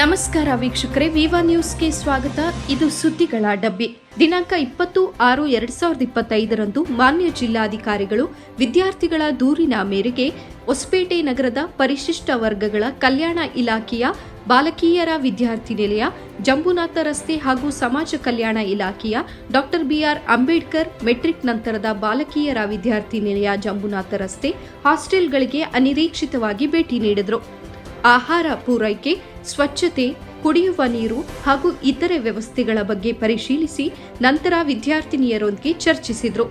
ನಮಸ್ಕಾರ ವೀಕ್ಷಕರೇ, ವಿವಾ ನ್ಯೂಸ್ಗೆ ಸ್ವಾಗತ. ಇದು ಸುದ್ದಿಗಳ ಡಬ್ಬಿ. ದಿನಾಂಕ ಇಪ್ಪತ್ತು ಆರು ಎರಡ್ ಸಾವಿರದ ಇಪ್ಪತ್ತೈದರಂದು ಮಾನ್ಯ ಜಿಲ್ಲಾಧಿಕಾರಿಗಳು ವಿದ್ಯಾರ್ಥಿಗಳ ದೂರಿನ ಮೇರೆಗೆ ಹೊಸಪೇಟೆ ನಗರದ ಪರಿಶಿಷ್ಟ ವರ್ಗಗಳ ಕಲ್ಯಾಣ ಇಲಾಖೆಯ ಬಾಲಕಿಯರ ವಿದ್ಯಾರ್ಥಿ ನಿಲಯ, ಜಂಬುನಾಥ ರಸ್ತೆ ಹಾಗೂ ಸಮಾಜ ಕಲ್ಯಾಣ ಇಲಾಖೆಯ ಡಾಕ್ಟರ್ ಬಿಆರ್ ಅಂಬೇಡ್ಕರ್ ಮೆಟ್ರಿಕ್ ನಂತರದ ಬಾಲಕಿಯರ ವಿದ್ಯಾರ್ಥಿ ನಿಲಯ, ಜಂಬುನಾಥ ರಸ್ತೆ ಹಾಸ್ಟೆಲ್ಗಳಿಗೆ ಅನಿರೀಕ್ಷಿತವಾಗಿ ಭೇಟಿ ನೀಡಿದರು. ಆಹಾರ ಪೂರೈಕೆ, ಸ್ವಚ್ಛತೆ, ಕುಡಿಯುವ ನೀರು ಹಾಗೂ ಇತರೆ ವ್ಯವಸ್ಥೆಗಳ ಬಗ್ಗೆ ಪರಿಶೀಲಿಸಿ ನಂತರ ವಿದ್ಯಾರ್ಥಿನಿಯರೊಂದಿಗೆ ಚರ್ಚಿಸಿದರು.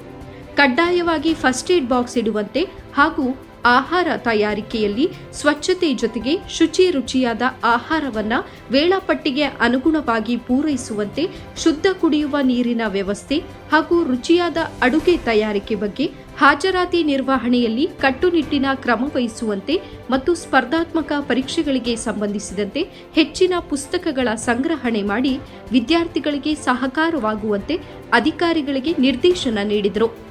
ಕಡ್ಡಾಯವಾಗಿ ಫಸ್ಟ್ ಏಡ್ ಬಾಕ್ಸ್ ಇಡುವಂತೆ ಹಾಗೂ ಆಹಾರ ತಯಾರಿಕೆಯಲ್ಲಿ ಸ್ವಚ್ಛತೆ ಜೊತೆಗೆ ಶುಚಿ ರುಚಿಯಾದ ಆಹಾರವನ್ನ ವೇಳಾಪಟ್ಟಿಗೆ ಅನುಗುಣವಾಗಿ ಪೂರೈಸುವಂತೆ ಶುದ್ಧ ಕುಡಿಯುವ ನೀರಿನ ವ್ಯವಸ್ಥೆ ಹಾಗೂ ರುಚಿಯಾದ ಅಡುಗೆ ತಯಾರಿಕೆ ಬಗ್ಗೆ ಹಾಜರಾತಿ ನಿರ್ವಹಣೆಯಲ್ಲಿ ಕಟ್ಟುನಿಟ್ಟಿನ ಕ್ರಮ ವಹಿಸುವಂತೆ ಮತ್ತು ಸ್ಪರ್ಧಾತ್ಮಕ ಪರೀಕ್ಷೆಗಳಿಗೆ ಸಂಬಂಧಿಸಿದಂತೆ ಹೆಚ್ಚಿನ ಪುಸ್ತಕಗಳ ಸಂಗ್ರಹಣೆ ಮಾಡಿ ವಿದ್ಯಾರ್ಥಿಗಳಿಗೆ ಸಹಕಾರವಾಗುವಂತೆ ಅಧಿಕಾರಿಗಳಿಗೆ ನಿರ್ದೇಶನ ನೀಡಿದರು.